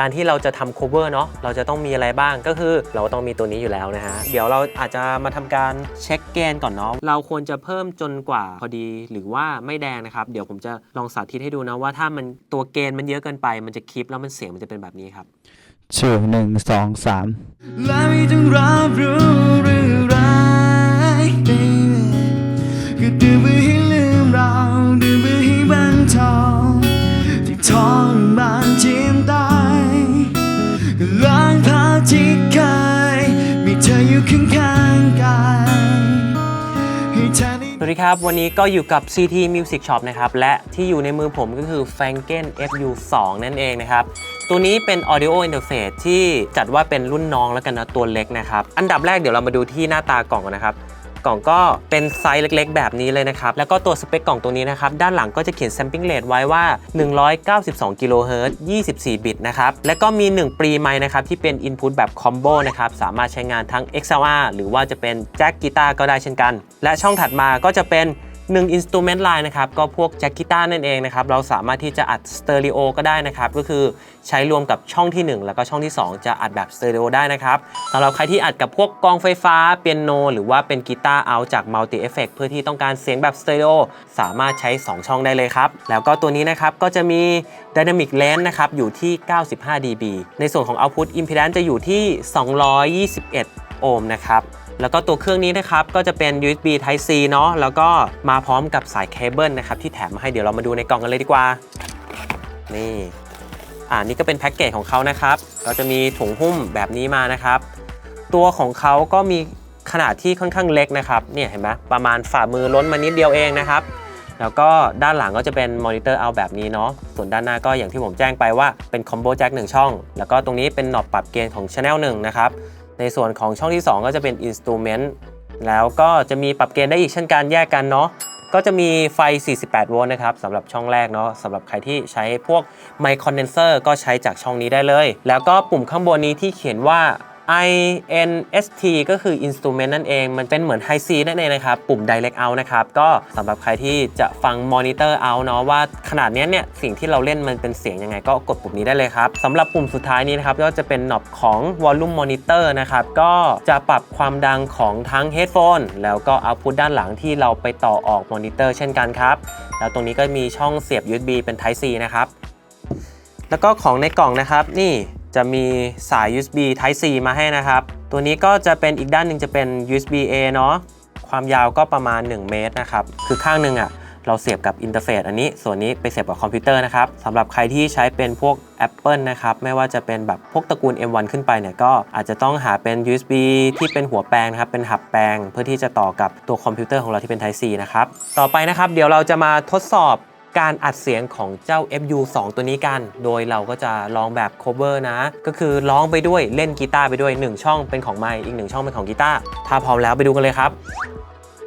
การที่เราจะทำ cover เนาะเราจะต้องมีอะไรบ้างก็คือเราต้องมีตัวนี้อยู่แล้วนะฮะ เดี๋ยวเราอาจจะมาทำการเช็คเกณฑ์ก่อนเนาะเราควรจะเพิ่มจนกว่าพอดีหรือว่าไม่แดงนะครับ เดี๋ยวผมจะลองสาธิตให้ดูนะว่าถ้ามันตัวเกณฑ์มันเยอะเกินไป มันจะคลิปแล้วมันเสียงมันจะเป็นแบบนี้ครับชื่อหนึ่งสองสามและไม่ต้องรับรู้หรือร้ อได้สวัสดีครับ วันนี้ก็อยู่กับ CT Music Shop นะครับ และที่อยู่ในมือผมก็คือ f a n k e n FU2 นั่นเองนะครับ ตัวนี้เป็น Audio Interface ที่จัดว่าเป็นรุ่นน้องแล้วกันนะตัวเล็กนะครับ อันดับแรกเดี๋ยวเรามาดูที่หน้าตากล่องกันนะครับ กล่องก็เป็นไซส์เล็กๆ แบบนี้เลยนะครับ แล้วก็ตัวสเปคกล่องตัวนี้นะครับ ด้านหลังก็จะเขียน sampling rate ไว้ว่า 192กิโลเฮิรตซ์24 บิตนะครับ แล้วก็มี 1 ปรีไมค์นะครับ ที่เป็น input แบบคอมโบนะครับ สามารถใช้งานทั้ง XLR หรือว่าจะเป็นแจ็คกีตาร์ก็ได้เช่นกัน และช่องถัดมาก็จะเป็น 1 instrument line นะครับก็พวกแจ็คกีตาร์นั่นเองนะครับเราสามารถที่จะอัดสเตอริโอก็ได้นะครับก็คือใช้รวมกับช่องที่ 1 แล้วก็ช่องที่ 2 จะอัดแบบสเตอริโอได้นะครับสำหรับใครที่อัดกับพวกกองไฟฟ้าเปียโน หรือว่าเป็นกีตาร์เอาจากมัลติเอฟเฟกเพื่อที่ต้องการเสียงแบบสเตอริโอสามารถใช้ 2 ช่องได้เลยครับแล้วก็ตัวนี้นะครับก็จะมี Dynamic Range นะครับอยู่ที่ 95 dB ในส่วนของ Output Impedance จะอยู่ที่ 221 โอห์มนะครับแล้วก็ตัวเครื่องนี้นะครับก็จะเป็น USB Type C เนาะแล้วก็มาพร้อมกับสายเคเบิลนะครับที่แถมมาให้เดี๋ยวเรามาดูในกล่องกันเลยดีกว่า นี่อ่านี่ก็เป็นแพ็กเกจของเขานะครับก็จะมีถุงหุ้มแบบนี้มานะครับ ตัวของเขาก็มีขนาดที่ค่อนข้างเล็กนะครับเนี่ยเห็นไหมประมาณฝ่ามือล้นมานิดเดียวเองนะครับ แล้วก็ด้านหลังก็จะเป็นมอนิเตอร์เอาแบบนี้เนาะส่วนด้านหน้าก็อย่างที่ผมแจ้งไปว่าเป็นคอมโบแจ็ค1ช่อง แล้วก็ตรงนี้เป็นหนอบปรับเกณฑ์ของ Channel 1นะครับ ในส่วนของช่องที่ 2 ก็จะเป็น Instrument แล้วก็จะมีปรับเกณฑ์ได้อีกเช่นกันแยกกันเนาะก็จะมีไฟ 48 โวลต์นะครับสำหรับช่องแรกเนาะสำหรับใครที่ใช้พวกไมค์คอนเดนเซอร์ก็ใช้จากช่องนี้ได้เลย แล้วก็ปุ่มข้างบนนี้ที่เขียนว่า INST ก็คือ Instrument นั่นเอง มันเป็นเหมือน High C นั่นเองนะครับ ปุ่ม Direct Out นะครับ ก็สำหรับใครที่จะฟัง Monitor Out เนาะว่าขนาดเนี้ยเนี่ย สิ่งที่เราเล่นมันเป็นเสียงยังไงก็กดปุ่มนี้ได้เลยครับสำหรับปุ่มสุดท้ายนี้นะครับ ก็จะเป็นหนอบของ Volume Monitor นะครับ ก็จะปรับความดังของทั้ง Headphone แล้วก็ Output ด้านหลังที่เราไปต่อออกมอนิเตอร์เช่นกันครับ แล้วตรงนี้ก็มีช่องเสียบ USB เป็น Type C นะครับแล้วก็ของในกล่องนะครับนี่ จะมีสาย USB Type C มาให้นะครับ ตัวนี้ก็จะเป็นอีกด้านหนึ่งจะเป็น USB A เนาะความยาวก็ประมาณ 1 เมตรนะครับ คือข้างหนึ่งอะ่ะเราเสียบกับอินเทอร์เฟซอันนี้ ส่วนนี้ไปเสียบกับคอมพิวเตอร์นะครับสำหรับใครที่ใช้เป็นพวก Apple นะครับ ไม่ว่าจะเป็นแบบพวกตระกูล M1 ขึ้นไปเนี่ย ก็อาจจะต้องหาเป็น USB ที่เป็นหัวแปลงนะครับ เป็นหับแปลง เพื่อที่จะต่อกับตัวคอมพิวเตอร์ของเราที่เป็น Type C นะครับ ต่อไปนะครับ เดี๋ยวเราจะมาทดสอบ การอัดเสียงของเจ้า FU2 ตัวนี้กัน โดยเราก็จะร้องแบบ cover นะ ก็คือร้องไปด้วยเล่นกีตาร์ไปด้วย 1 ช่องเป็นของไมค์อีก 1 ช่องเป็นของกีตาร์ ถ้าพร้อมแล้วไปดูกันเลยครับ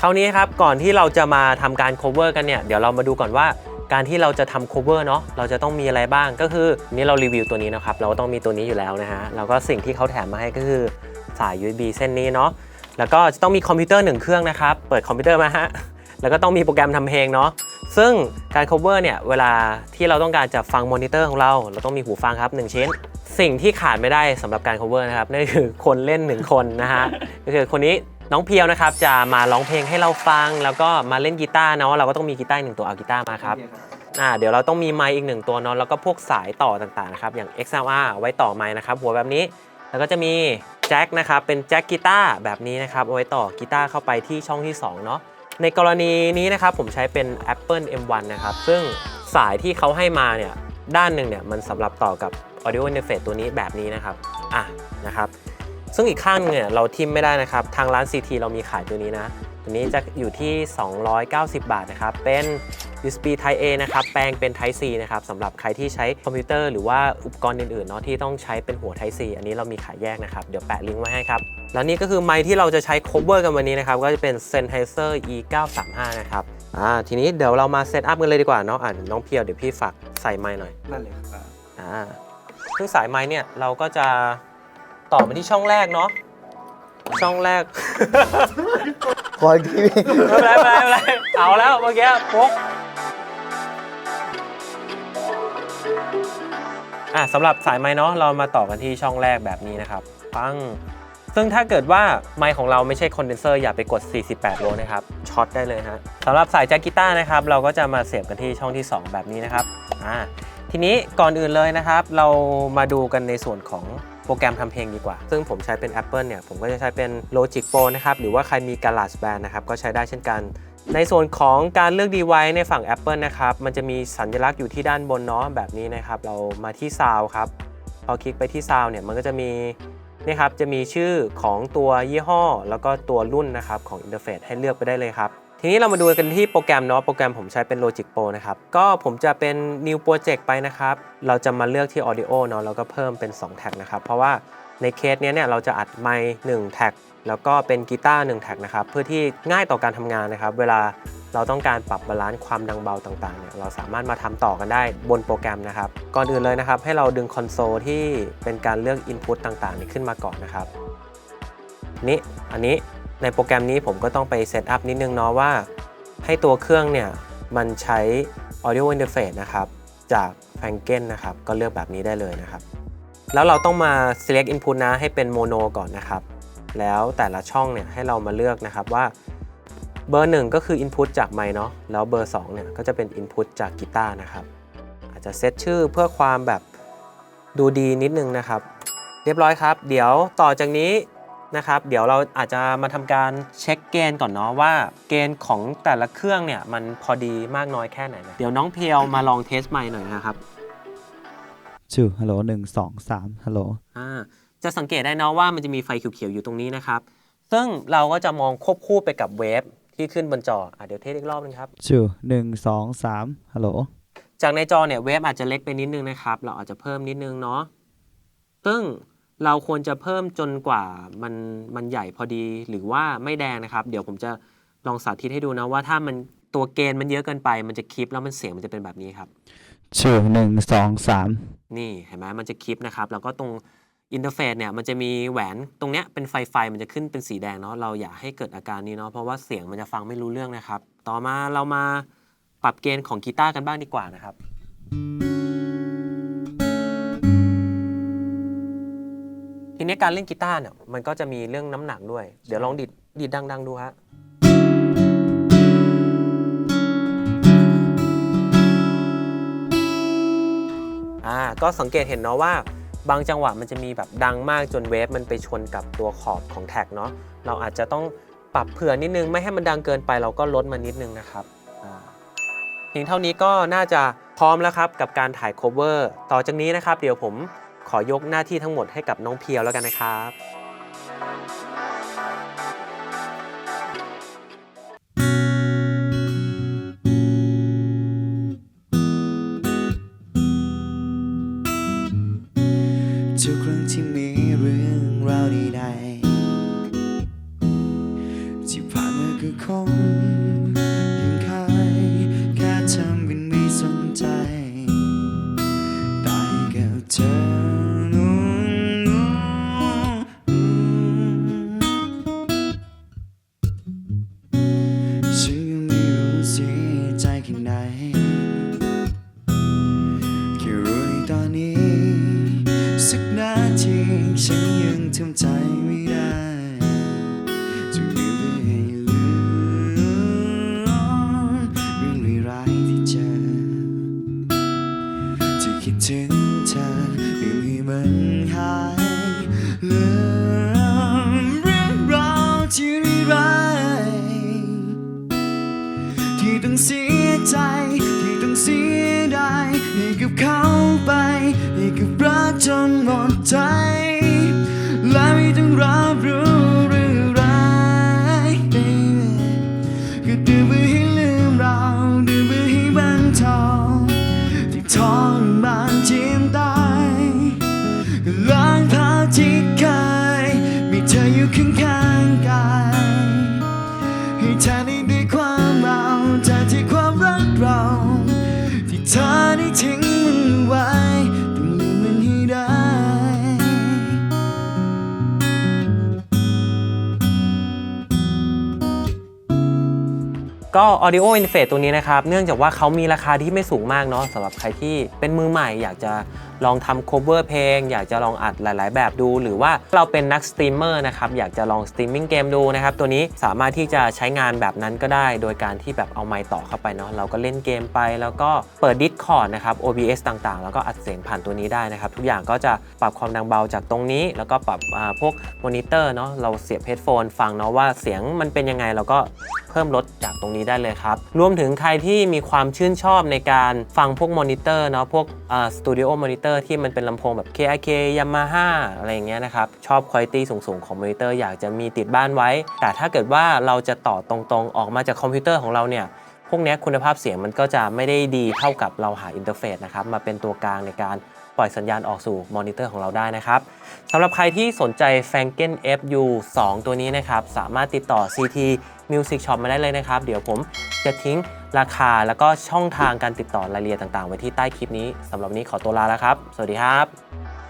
คราวนี้ครับก่อนที่เราจะมาทำการ cover กันเนี่ย เดี๋ยวเรามาดูก่อนว่าการที่เราจะทำ cover เนาะเราจะต้องมีอะไรบ้างก็คือนี่เรารีวิวตัวนี้นะครับ เราก็ต้องมีตัวนี้อยู่แล้วนะฮะแล้วก็สิ่งที่เขาแถมมาให้ก็คือสาย USB เส้นนี้เนาะแล้วก็จะต้องมีคอมพิวเตอร์หนึ่งเครื่องนะครับ เปิดคอมพิวเตอร์มาฮะแล้วก็ต้องมีโปรแกรมทำเพลงเนาะ ซึ่งการ cover เนี่ยเวลาที่เราต้องการจะฟังมอนิเตอร์ของเรา เราต้องมีหูฟังครับ 1 ชิ้น สิ่งที่ขาดไม่ได้สำหรับการ cover นะครับนั่นก็คือคนเล่น 1 คนนะฮะก็คือคนนี้น้องเพียวนะครับจะมาร้องเพลงให้เราฟัง แล้วก็มาเล่นกีตาร์เนาะเราก็ต้องมีกีตาร์หนึ่งตัวเอากีตาร์มาครับอ่าเดี๋ยวเราต้องมีไมค์อีกหนึ่งตัวเนาะแล้วก็พวกสายต่อต่างๆนะครับอย่าง XLR ไว้ต่อไมค์นะครับหัวแบบนี้ แล้วก็จะมีแจ็คนะครับเป็นแจ็คกีตาร์แบบนี้นะครับเอาไว้ต่อกีตาร์เข้าไปที่ช่องที่2เนาะ ในกรณีนี้นะครับผมใช้เป็น Apple M1 นะครับ ซึ่งสายที่เขาให้มาเนี่ยด้านหนึ่งเนี่ยมันสำหรับต่อกับ Audio Interface ตัวนี้แบบนี้นะครับอะนะครับซึ่งอีกข้างนึงเนี่ยเราทิมไม่ได้นะครับ ทางร้าน CT เรามีขายตัวนี้นะ ตัวนี้จะอยู่ที่ 290 บาทนะครับ เป็น USB Type A นะครับ แปลงเป็น Type C นะครับสำหรับใครที่ใช้คอมพิวเตอร์หรือว่าอุปกรณ์อื่นๆเนาะที่ต้องใช้เป็นหัว Type C อันนี้เรามีขายแยกนะครับ เดี๋ยวแปะลิงก์ไว้ให้ครับ แล้วนี่ก็คือไมค์ที่เราจะใช้ cover กันวันนี้นะครับ ก็จะเป็น Sennheiser E935 นะครับ อ่า ทีนี้เดี๋ยวเรามาเซตอัพกันเลยดีกว่าเนาะ อ่าน้องเพียวเดี๋ยวพี่ฝากใส่ไมค์หน่อย นั่นเลยครับอ่าซึ่งสายไม้เนี่ยเราก็จะต่อมาที่ช่องแรกเนาะ ช่องแรก ขออีกที ไม่เป็นไรไม่เป็นไรไม่เป็นไรเอาแล้วเมื่อกี้ปุ๊ก อะสำหรับสายไม้เนาะเรามาต่อกันที่ช่องแรกแบบนี้นะครับปังซึ่งถ้าเกิดว่าไมค์ของเราไม่ใช่คอนเดนเซอร์อย่าไปกด 48 โวลต์นะครับช็อตได้เลยฮะสำหรับสายแจ็คกีตาร์นะครับเราก็จะมาเสียบกันที่ช่องที่ 2 แบบนี้นะครับอ่าทีนี้ก่อนอื่นเลยนะครับ เรามาดูกันในส่วนของโปรแกรมทำเพลงดีกว่า ซึ่งผมใช้เป็น Apple เนี่ย ผมก็จะใช้เป็น Logic Pro นะครับ หรือว่าใครมี GarageBand นะครับ ก็ใช้ได้เช่นกัน ในส่วนของการเลือก device ในฝั่ง Apple นะครับ มันจะมีสัญลักษณ์อยู่ที่ด้านบนเนาะแบบนี้นะครับ เรามาที่ Sound ครับ พอคลิกไปที่ Sound เนี่ย มันก็จะมีนี่ครับ จะมีชื่อของตัวยี่ห้อ แล้วก็ตัวรุ่นนะครับของอินเทอร์เฟซให้เลือกไปได้เลยครับ ทีนี้เรามาดูกันที่โปรแกรมเนาะ โปรแกรมผมใช้เป็น Logic Pro นะครับ ก็ผมจะเป็น New Project ไปนะครับ เราจะมาเลือกที่ Audio เนาะ แล้วก็เพิ่มเป็น 2 แท็กนะครับ เพราะว่าในเคสเนี้ยเนี่ย เราจะอัดไมค์1แท็ก แล้วก็เป็นกีตาร์1แท็กนะครับเพื่อที่ง่ายต่อการทำงานนะครับ เวลาเราต้องการปรับบาลานซ์ความดังเบาต่างๆเนี่ยเราสามารถมาทำต่อกันได้บนโปรแกรมนะครับ ก่อนอื่นเลยนะครับ ให้เราดึงคอนโซลที่เป็นการเลือก Input ต่างๆ นี่ขึ้นมาก่อนนะครับนี่อันนี้ในโปรแกรมนี้ผมก็ต้องไปเซตอัพนิดนึงเนาะว่า ให้ตัวเครื่องเนี่ยมันใช้ audio interface นะครับจาก f a n g e n นะครับก็เลือกแบบนี้ได้เลยนะครับ แล้วเราต้องมา select input นะให้เป็น mono ก่อนนะครับ แล้วแต่ละช่องเนี่ยให้เรามาเลือกนะครับว่าเบอร์1ก็คือ input จากไมค์เนาะแล้วเบอร์2เนี่ยก็จะเป็น input จากกีตาร์นะครับ อาจจะเซตชื่อเพื่อความแบบดูดีนิดนึงนะครับ เรียบร้อยครับ เดี๋ยวต่อจากนี้นะครับ เดี๋ยวเราอาจจะมาทำการเช็คเกณฑ์ก่อนเนาะว่าเกณฑ์ของแต่ละเครื่องเนี่ยมันพอดีมากน้อยแค่ไหนนะเดี๋ยวน้องเพียวมาลองเทสไมค์หน่อยนะครับชื่อฮัลโหลหนึ่งสองสามฮัลโหลอ่า จะสังเกตได้เนาะว่ามันจะมีไฟเขียวๆอยู่ตรงนี้นะครับ ซึ่งเราก็จะมองควบคู่ไปกับเวฟที่ขึ้นบนจออะเดี๋ยวเทสอีกรอบนึงครับชื่อหนึ่งสองสามฮัลโหล จากในจอเนี่ยเวฟอาจจะเล็กไปนิดนึงนะครับ เราอาจจะเพิ่มนิดนึงเนาะ ซึ่งเราควรจะเพิ่มจนกว่ามันมันใหญ่พอดีหรือว่าไม่แดงนะครับ เดี๋ยวผมจะลองสาธิตให้ดูนะว่าถ้ามันตัวเกณฑ์มันเยอะเกินไป มันจะคลิปแล้วมันเสียงมันจะเป็นแบบนี้ครับชื่อหนึ่งสองสามนี่เห็นไหมมันจะคลิปนะครับ แล้วก็ตรง อินเทอร์เฟซเนี่ยมันจะมีแหวนตรงเนี้ยเป็นไฟไฟมันจะขึ้นเป็นสีแดงเนาะเราอย่าให้เกิดอาการนี้เนาะเพราะว่าเสียงมันจะฟังไม่รู้เรื่องนะครับ ต่อมาเรามาปรับเกณฑ์ของกีตาร์กันบ้างดีกว่านะครับ ทีนี้การเล่นกีตาร์เนี่ยมันก็จะมีเรื่องน้ำหนักด้วย เดี๋ยวลองดีดดีดดังๆดูฮะอ่าก็สังเกตเห็นเนาะว่า บางจังหวะมันจะมีแบบดังมากจนเวฟมันไปชนกับตัวขอบของแท็กเนาะเราอาจจะต้องปรับเผื่อนิดนึง ไม่ให้มันดังเกินไปเราก็ลดมานิดนึงนะครับเพียงเท่านี้ก็น่าจะพร้อมแล้วครับกับการถ่าย cover ต่อจากนี้นะครับ เดี๋ยวผมขอยกหน้าที่ทั้งหมดให้กับน้องเพียวแล้วกันนะครับ คงยังคายแค่ทำเป็นไม่สนใจ ได้กับเธอฉันยังไม่รู้สียใจแค่ไหนแค่รู้ในตอนนี้ สักนาทีฉันยังทำใจ ต้องเสียใจที่ต้องเสียดายให้กับเขาไปให้กับรักจนหมดใจ และไม่ต้องรับ ก็ audio interface ตัวนี้นะครับ เนื่องจากว่าเขามีราคาที่ไม่สูงมากเนาะสำหรับใครที่เป็นมือใหม่อยากจะลองทำ cover เพลง อยากจะลองอัดหลาย ๆ แบบดู หรือว่าเราเป็นนักสตรีมเมอร์นะครับอยากจะลองสตรีมมิ่งเกมดูนะครับตัวนี้สามารถที่จะใช้งานแบบนั้นก็ได้ โดยการที่แบบเอาไมค์ต่อเข้าไปเนาะเราก็เล่นเกมไป แล้วก็เปิด Discord นะครับ OBS ต่างๆ แล้วก็อัดเสียงผ่านตัวนี้ได้นะครับทุกอย่างก็จะปรับความดังเบาจากตรงนี้ แล้วก็ปรับพวกมอนิเตอร์เนาะเราเสียบเฮดโฟนฟังเนาะว่าเสียงมันเป็นยังไงเราก็เพิ่มลดจากตรงนี้ได้เลยครับรวมถึงใครที่มีความชื่นชอบในการฟังพวกมอนิเตอร์เนาะพวกสตูดิโอมอนิเตอร์ที่มันเป็นลำโพงแบบ KIK Yamaha อะไรอย่างเงี้ยนะครับ ชอบคุณภาพสูง ๆ ของมอนิเตอร์อยากจะมีติดบ้านไว้ แต่ถ้าเกิดว่าเราจะต่อตรงๆ ออกมาจากคอมพิวเตอร์ของเราเนี่ยพวกนี้คุณภาพเสียงมันก็จะไม่ได้ดีเท่ากับเราหาอินเทอร์เฟซนะครับมาเป็นตัวกลางในการ ปล่อยสัญญาณออกสู่มอนิเตอร์ของเราได้นะครับสำหรับใครที่สนใจ f a n k e n FU 2 ตัวนี้นะครับ สามารถติดต่อ CT Music Shop มาได้เลยนะครับ เดี๋ยวผมจะทิ้งราคาแล้วก็ช่องทางการติดต่อรายละเอียดต่างๆ ไว้ที่ใต้คลิปนี้สำหรับนี้ขอตัวลาแล้วครับ สวัสดีครับ